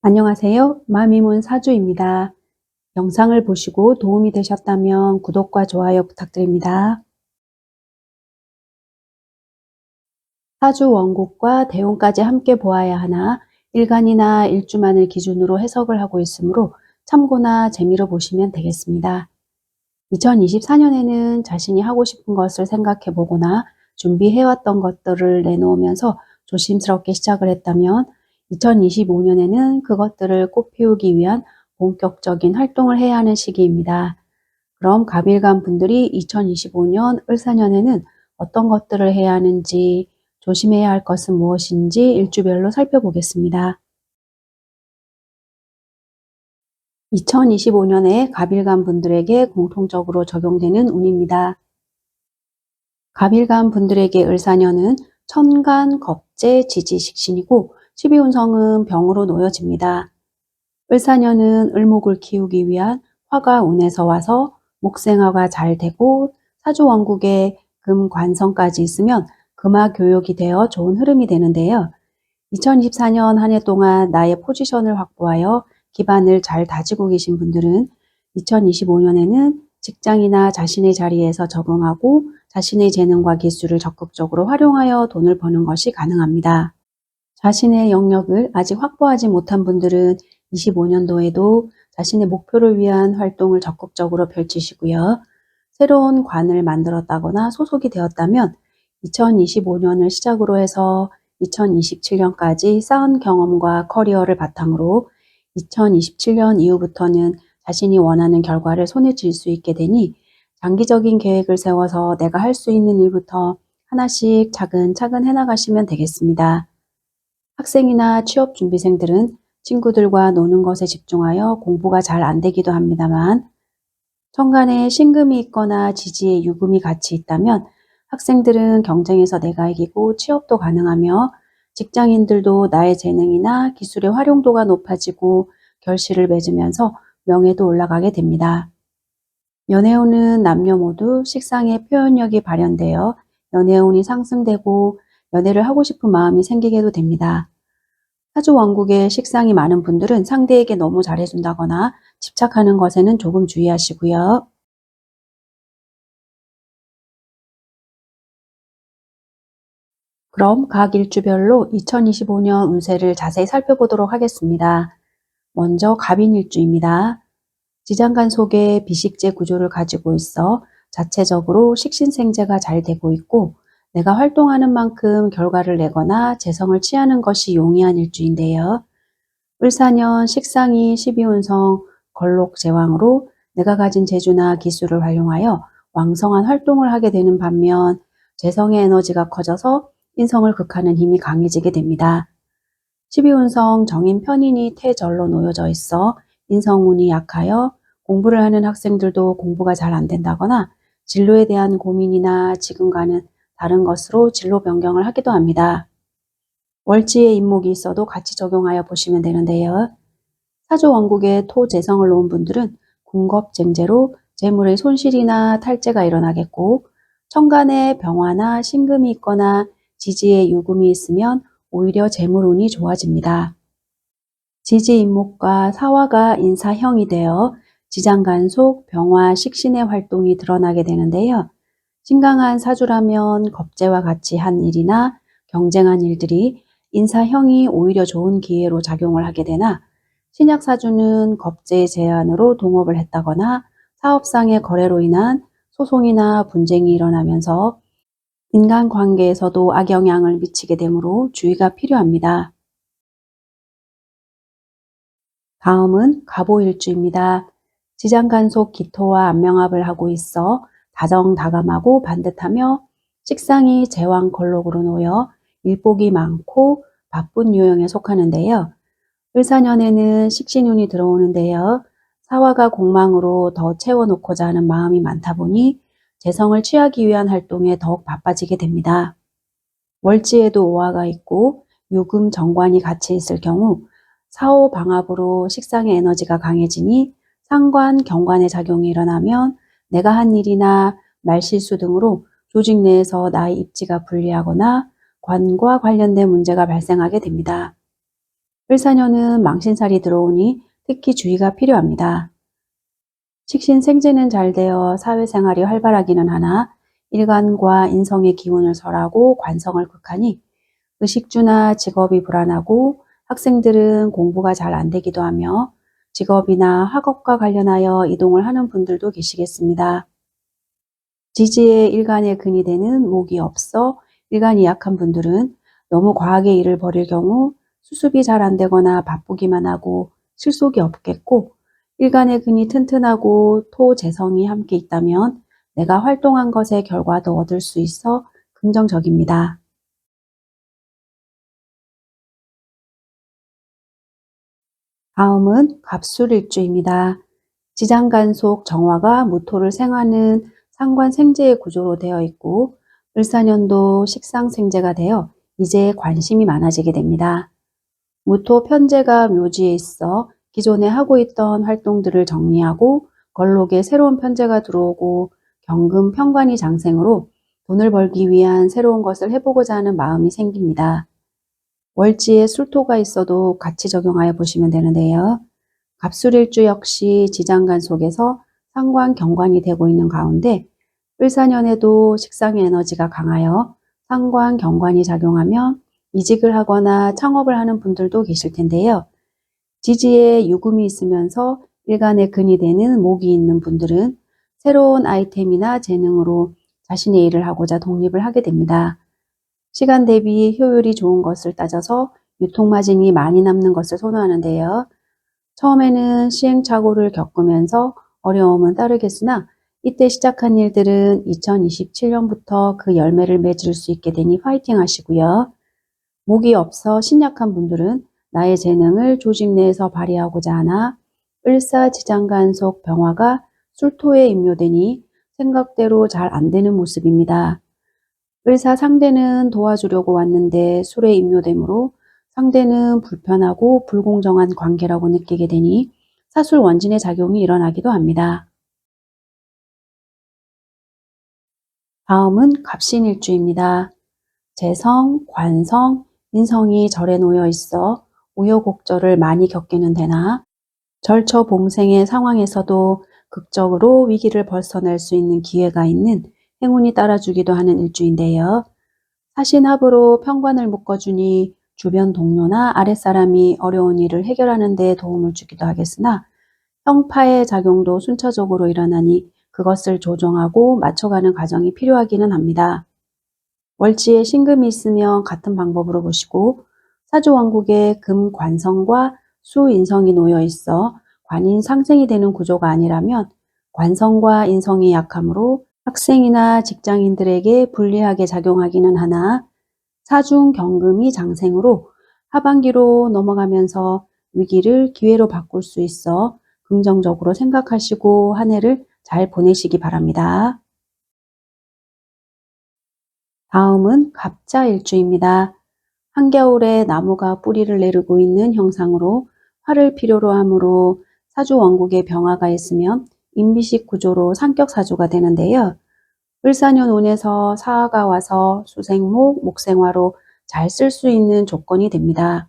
안녕하세요. 마미문 사주입니다. 영상을 보시고 도움이 되셨다면 구독과 좋아요 부탁드립니다. 사주 원국과 대운까지 함께 보아야 하나 일간이나 일주만을 기준으로 해석을 하고 있으므로 참고나 재미로 보시면 되겠습니다. 2024년에는 자신이 하고 싶은 것을 생각해 보거나 준비해왔던 것들을 내놓으면서 조심스럽게 시작을 했다면 2025년에는 그것들을 꽃피우기 위한 본격적인 활동을 해야 하는 시기입니다. 그럼 갑일간 분들이 2025년 을사년에는 어떤 것들을 해야 하는지 조심해야 할 것은 무엇인지 일주별로 살펴보겠습니다. 2025년에 갑일간 분들에게 공통적으로 적용되는 운입니다. 갑일간 분들에게 을사년은 천간, 겁재, 지지, 식신이고 12운성은 병으로 놓여집니다. 을사년은 을목을 키우기 위한 화가 운에서 와서 목생화가 잘 되고 사주왕국에 금관성까지 있으면 금화 교육이 되어 좋은 흐름이 되는데요. 2024년 한 해 동안 나의 포지션을 확보하여 기반을 잘 다지고 계신 분들은 2025년에는 직장이나 자신의 자리에서 적응하고 자신의 재능과 기술을 적극적으로 활용하여 돈을 버는 것이 가능합니다. 자신의 영역을 아직 확보하지 못한 분들은 25년도에도 자신의 목표를 위한 활동을 적극적으로 펼치시고요. 새로운 관을 만들었다거나 소속이 되었다면 2025년을 시작으로 해서 2027년까지 쌓은 경험과 커리어를 바탕으로 2027년 이후부터는 자신이 원하는 결과를 손에 쥘 수 있게 되니 장기적인 계획을 세워서 내가 할 수 있는 일부터 하나씩 차근차근 해나가시면 되겠습니다. 학생이나 취업 준비생들은 친구들과 노는 것에 집중하여 공부가 잘 안 되기도 합니다만 천간에 신금이 있거나 지지에 유금이 같이 있다면 학생들은 경쟁에서 내가 이기고 취업도 가능하며 직장인들도 나의 재능이나 기술의 활용도가 높아지고 결실을 맺으면서 명예도 올라가게 됩니다. 연애운은 남녀 모두 식상의 표현력이 발현되어 연애운이 상승되고 연애를 하고 싶은 마음이 생기게도 됩니다. 사주 왕국에 식상이 많은 분들은 상대에게 너무 잘해준다거나 집착하는 것에는 조금 주의하시고요. 그럼 각 일주별로 2025년 운세를 자세히 살펴보도록 하겠습니다. 먼저 갑인일주입니다. 지장간 속에 비식재 구조를 가지고 있어 자체적으로 식신생재가 잘 되고 있고 내가 활동하는 만큼 결과를 내거나 재성을 취하는 것이 용이한 일주인데요. 을사년 식상이 12운성 걸록 제왕으로 내가 가진 재주나 기술을 활용하여 왕성한 활동을 하게 되는 반면 재성의 에너지가 커져서 인성을 극하는 힘이 강해지게 됩니다. 12운성 정인 편인이 태절로 놓여져 있어 인성운이 약하여 공부를 하는 학생들도 공부가 잘 안 된다거나 진로에 대한 고민이나 지금과는 다른 것으로 진로 변경을 하기도 합니다. 월지에 임목이 있어도 같이 적용하여 보시면 되는데요. 사주 원국에 토 재성을 놓은 분들은 궁겁쟁제로 재물의 손실이나 탈재가 일어나겠고 천간에 병화나 신금이 있거나 지지에 유금이 있으면 오히려 재물운이 좋아집니다. 지지 임목과 사화가 인사형이 되어 지장간속, 병화, 식신의 활동이 드러나게 되는데요. 신강한 사주라면 겁재와 같이 한 일이나 경쟁한 일들이 인사형이 오히려 좋은 기회로 작용을 하게 되나 신약 사주는 겁재의 제안으로 동업을 했다거나 사업상의 거래로 인한 소송이나 분쟁이 일어나면서 인간관계에서도 악영향을 미치게 되므로 주의가 필요합니다. 다음은 가보일주입니다. 지장간속 기토와 안명합을 하고 있어 다정다감하고 반듯하며 식상이 제왕 걸록으로 놓여 일복이 많고 바쁜 유형에 속하는데요. 을사년에는 식신운이 들어오는데요. 사화가 공망으로 더 채워놓고자 하는 마음이 많다 보니 재성을 취하기 위한 활동에 더욱 바빠지게 됩니다. 월지에도 오화가 있고 유금 정관이 같이 있을 경우 사호 방합으로 식상의 에너지가 강해지니 상관, 경관의 작용이 일어나면 내가 한 일이나 말실수 등으로 조직 내에서 나의 입지가 불리하거나 관과 관련된 문제가 발생하게 됩니다. 을사년은 망신살이 들어오니 특히 주의가 필요합니다. 식신생재는 잘 되어 사회생활이 활발하기는 하나 일간과 인성의 기운을 설하고 관성을 극하니 의식주나 직업이 불안하고 학생들은 공부가 잘 안 되기도 하며 직업이나 학업과 관련하여 이동을 하는 분들도 계시겠습니다. 지지의 일간에 근이 되는 목이 없어 일간이 약한 분들은 너무 과하게 일을 벌일 경우 수습이 잘 안 되거나 바쁘기만 하고 실속이 없겠고 일간의 근이 튼튼하고 토 재성이 함께 있다면 내가 활동한 것의 결과도 얻을 수 있어 긍정적입니다. 다음은 갑술일주입니다. 지장간속 정화가 무토를 생하는 상관생재의 구조로 되어 있고 을사년도 식상생재가 되어 이제 관심이 많아지게 됩니다. 무토 편제가 묘지에 있어 기존에 하고 있던 활동들을 정리하고 걸록에 새로운 편제가 들어오고 경금 편관이 장생으로 돈을 벌기 위한 새로운 것을 해보고자 하는 마음이 생깁니다. 월지에 술토가 있어도 같이 적용하여 보시면 되는데요. 갑술일주 역시 지장간 속에서 상관 경관이 되고 있는 가운데 을사년에도 식상의 에너지가 강하여 상관 경관이 작용하면 이직을 하거나 창업을 하는 분들도 계실 텐데요. 지지에 유금이 있으면서 일간에 근이 되는 목이 있는 분들은 새로운 아이템이나 재능으로 자신의 일을 하고자 독립을 하게 됩니다. 시간 대비 효율이 좋은 것을 따져서 유통마진이 많이 남는 것을 선호하는데요. 처음에는 시행착오를 겪으면서 어려움은 따르겠으나 이때 시작한 일들은 2027년부터 그 열매를 맺을 수 있게 되니 파이팅 하시고요. 목이 없어 신약한 분들은 나의 재능을 조직 내에서 발휘하고자 하나 을사지장간 속 병화가 술토에 임묘되니 생각대로 잘 안 되는 모습입니다. 을사 상대는 도와주려고 왔는데 술에 임묘되므로 상대는 불편하고 불공정한 관계라고 느끼게 되니 사술 원진의 작용이 일어나기도 합니다. 다음은 갑신일주입니다. 재성, 관성, 인성이 절에 놓여 있어 우여곡절을 많이 겪기는 되나 절처 봉생의 상황에서도 극적으로 위기를 벗어날 수 있는 기회가 있는 행운이 따라주기도 하는 일주인데요. 사신합으로 평관을 묶어주니 주변 동료나 아랫사람이 어려운 일을 해결하는 데 도움을 주기도 하겠으나 형파의 작용도 순차적으로 일어나니 그것을 조정하고 맞춰가는 과정이 필요하기는 합니다. 월지에 신금이 있으면 같은 방법으로 보시고 사주왕국에 금 관성과 수 인성이 놓여 있어 관인 상생이 되는 구조가 아니라면 관성과 인성이 약하므로 학생이나 직장인들에게 불리하게 작용하기는 하나 사중 경금이 장생으로 하반기로 넘어가면서 위기를 기회로 바꿀 수 있어 긍정적으로 생각하시고 한 해를 잘 보내시기 바랍니다. 다음은 갑자일주입니다. 한겨울에 나무가 뿌리를 내리고 있는 형상으로 화를 필요로 하므로 사주 원국에 병화가 있으면 인비식 구조로 상격사주가 되는데요. 을사년 운에서 사화가 와서 수생목, 목생화로 잘 쓸 수 있는 조건이 됩니다.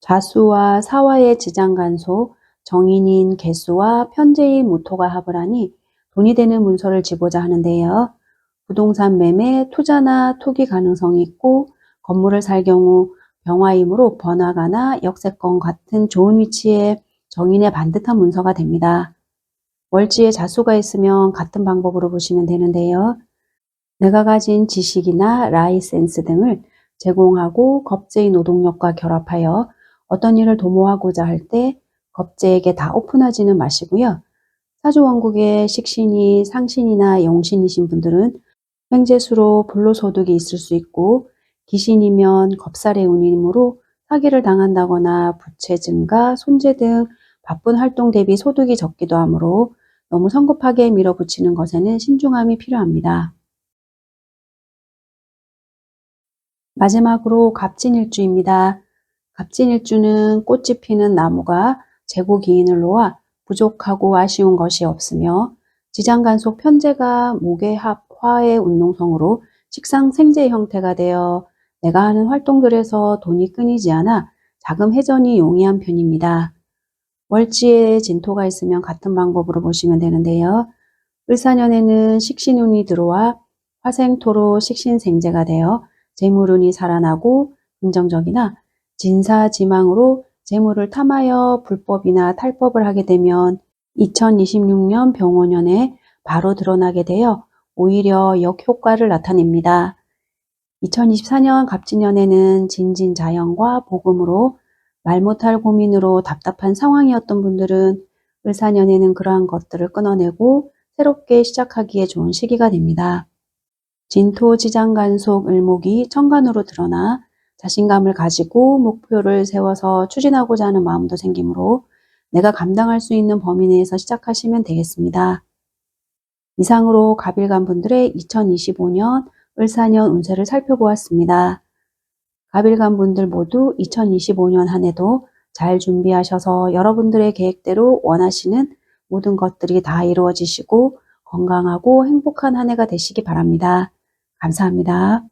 좌수와 사화의 지장간소, 정인인 개수와 편제인 무토가 합을 하니 돈이 되는 문서를 지고자 하는데요. 부동산 매매, 투자나 투기 가능성이 있고 건물을 살 경우 병화이므로 번화가나 역세권 같은 좋은 위치에 정인의 반듯한 문서가 됩니다. 월지에 자수가 있으면 같은 방법으로 보시면 되는데요. 내가 가진 지식이나 라이센스 등을 제공하고 겁제의 노동력과 결합하여 어떤 일을 도모하고자 할 때 겁제에게 다 오픈하지는 마시고요. 사주왕국의 식신이 상신이나 영신이신 분들은 횡재수로 불로소득이 있을 수 있고 귀신이면 겁살의 운이므로 사기를 당한다거나 부채 증가, 손재 등 바쁜 활동 대비 소득이 적기도 하므로 너무 성급하게 밀어붙이는 것에는 신중함이 필요합니다. 마지막으로 갑진일주입니다. 갑진일주는 꽃이 피는 나무가 재고 기인을 놓아 부족하고 아쉬운 것이 없으며 지장간속 편제가 목의 합 화의 운동성으로 식상 생재 형태가 되어 내가 하는 활동들에서 돈이 끊이지 않아 자금 회전이 용이한 편입니다. 월지에 진토가 있으면 같은 방법으로 보시면 되는데요. 을사년에는 식신운이 들어와 화생토로 식신생재가 되어 재물운이 살아나고 긍정적이나 진사지망으로 재물을 탐하여 불법이나 탈법을 하게 되면 2026년 병원년에 바로 드러나게 되어 오히려 역효과를 나타냅니다. 2024년 갑진년에는 진진자연과 복음으로 말 못할 고민으로 답답한 상황이었던 분들은 을사년에는 그러한 것들을 끊어내고 새롭게 시작하기에 좋은 시기가 됩니다. 진토 지장간속 을목이 천간으로 드러나 자신감을 가지고 목표를 세워서 추진하고자 하는 마음도 생기므로 내가 감당할 수 있는 범위 내에서 시작하시면 되겠습니다. 이상으로 갑일간 분들의 2025년 을사년 운세를 살펴보았습니다. 갑일간 분들 모두 2025년 한 해도 잘 준비하셔서 여러분들의 계획대로 원하시는 모든 것들이 다 이루어지시고 건강하고 행복한 한 해가 되시기 바랍니다. 감사합니다.